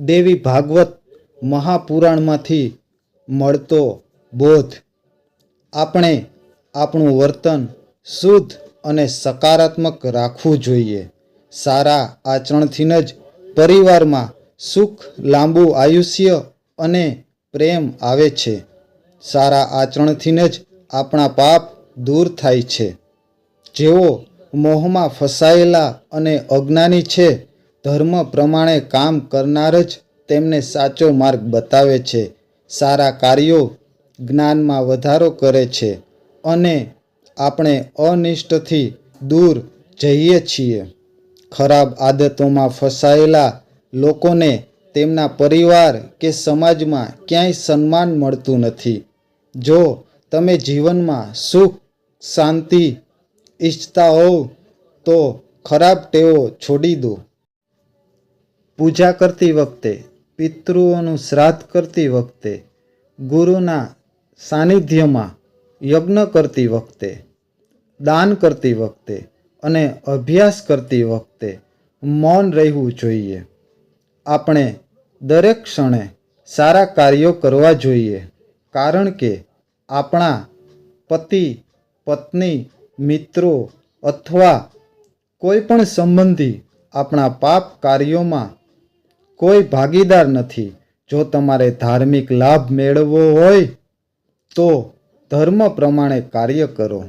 દેવી ભાગવત મહાપુરાણમાંથી મળતો બોધ. આપણે આપણું વર્તન શુદ્ધ અને સકારાત્મક રાખવું જોઈએ. સારા આચરણથી જ પરિવારમાં સુખ, લાંબુ આયુષ્ય અને પ્રેમ આવે છે. સારા આચરણથી જ આપણા પાપ દૂર થાય છે. જેઓ મોહમાં ફસાયેલા અને અજ્ઞાની છે ધર્મ પ્રમાણે કામ કરનાર જ તેમને સાચો માર્ગ બતાવે છે. સારા કાર્યો જ્ઞાનમાં વધારો કરે છે અને આપણે અનિષ્ટથી દૂર જઈએ છીએ. ખરાબ આદતોમાં ફસાયેલા લોકોને તેમના પરિવાર કે સમાજમાં ક્યાંય સન્માન મળતું નથી. જો તમે જીવનમાં સુખ, શાંતિ ઈચ્છતા હોવ તો ખરાબ ટેવો છોડી દો. પૂજા કરતી વખતે, પિતૃઓનું શ્રાદ્ધ કરતી વખતે, ગુરુના સાનિધ્યમાં યજ્ઞ કરતી વખતે, દાન કરતી વખતે અને અભ્યાસ કરતી વખતે મૌન રહેવું જોઈએ. આપણે દરેક ક્ષણે સારા કાર્યો કરવા જોઈએ, કારણ કે આપણા પતિ, પત્ની, મિત્રો અથવા કોઈ પણ સંબંધી આપણા પાપ કાર્યોમાં કોઈ ભાગીદાર નથી. જો તમારે ધાર્મિક લાભ મેળવવો હોય તો ધર્મ પ્રમાણે કાર્ય કરો.